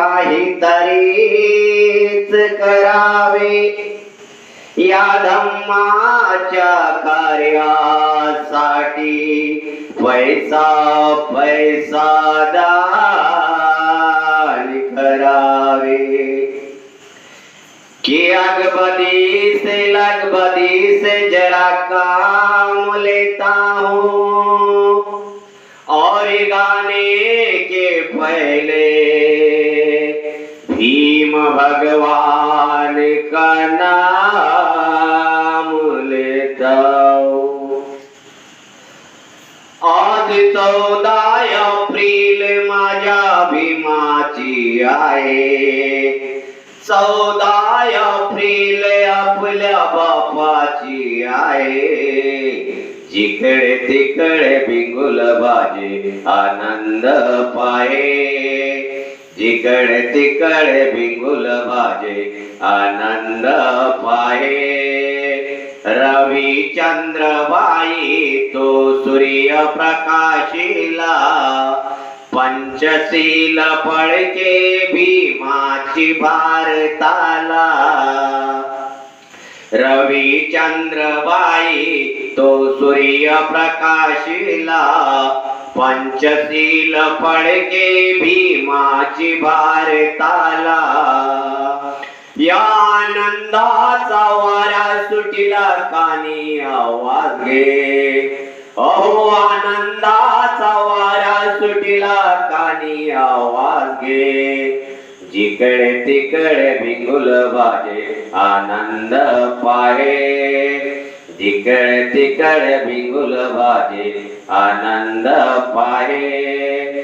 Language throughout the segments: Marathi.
मानवाने काहीतरीच करावे. या धम्माच्या कार्यासाठी पैसा पैसा दान करावे. कि अगबदी से लगबदी से जरा काम लेता हूँ. और गाने के पहले भगवान का नाम लेता। हूँ चौदा एप्रिल माझ्या भीमाची आहे। चौदा एप्रिल आपल्या बापाची आहे। जिकडे तिकडे बिंगुल बाजे आनंद पाहे. जिकडे तिकडे बिंगुल बाजे आनंद पाहे. रवी चंद्रबाई तो सूर्य प्रकाशिला पंचशील पळके भीमाची भारताला. रवी चंद्रबाई तो सूर्य प्रकाशिला पंचशील पडके भीमाची भारताला. या आनंदाचा वारा सुटिला कानी आवाज घे. अहो आनंदाचा वारा सुटिला कानी आवाज घे. जिकडे तिकडे बिंगुल बाजे आनंद पाहे। तिकडे तिकडे बिंगुल बाजे आनंद पाहे।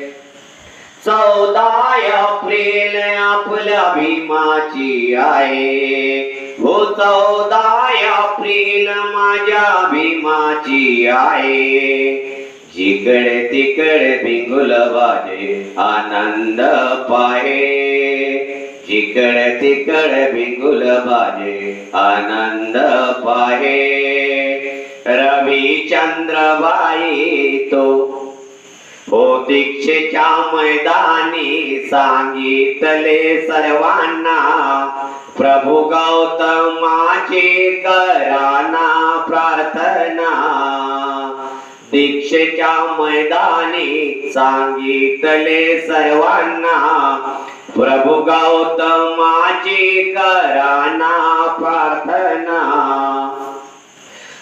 चौदा एप्रिल आपल्या भीमाची आहे। हो चौदा एप्रिल माझ्या भीमाची आहे। जिकडे तिकडे बिंगुल बाजे आनंद पाहे। जिकडे तिकड बिगुल बाजे आनंद पाहे. रवी चंद्रबाई तो हो दीक्षेच्या मैदानी सांगितले सर्वांना प्रभू गौतमाची कराना प्रार्थना. दीक्षेच्या मैदानी सांगितले सर्वांना प्रभू गौतमाची कराना प्रार्थना।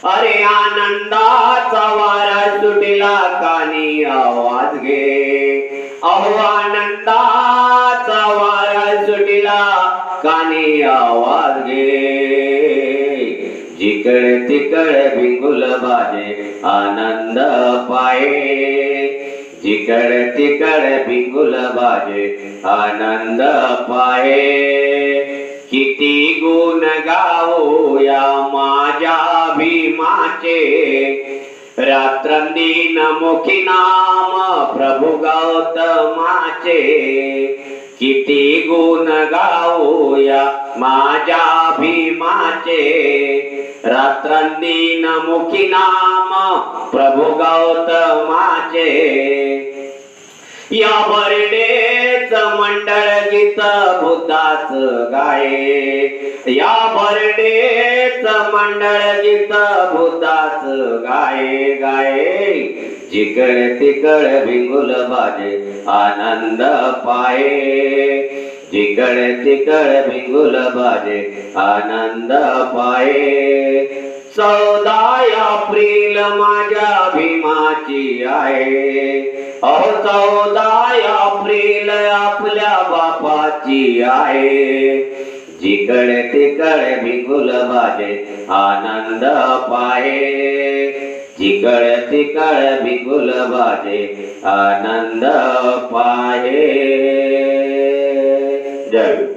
अरे आनंदाचा वारा सुटिला कानी आवाज घे। अहो आनंदाचा वारा सुटिला कानी आवाज घे। जिकडे तिकडे बिंगुल बाजे आनंद पाये। जिकडे तिकडे बिंगुल बाजे आनंद पाये किती गुण गाऊया माझ्या भीमाचे. रात्रंदिन मुखी नाम प्रभु गौतमाचे. किती गुण गाऊया माझ्या भीमाचे. रात्रांनी नमुखी नाम प्रभु गौतमाचे या बर्डेच मंडळ गीत बुद्धाच गाये. या बर्डेच मंडळ गीत बुद्धाच गाये गाये. जिकडे तिकड भिंगुल बाजे आनंद पाये. जिकडे तिकडे भिंगुल बाजे आनंद पाये. चौदा एप्रिल माझ्या भीमाची आहे. अहो चौदा एप्रिल आपल्या बापाची आहे. जिकडे तिकडे भिंगुल बाजे आनंद पाये. जिकडे तिकडे भिंगुल बाजे आनंद पाये. Yeah.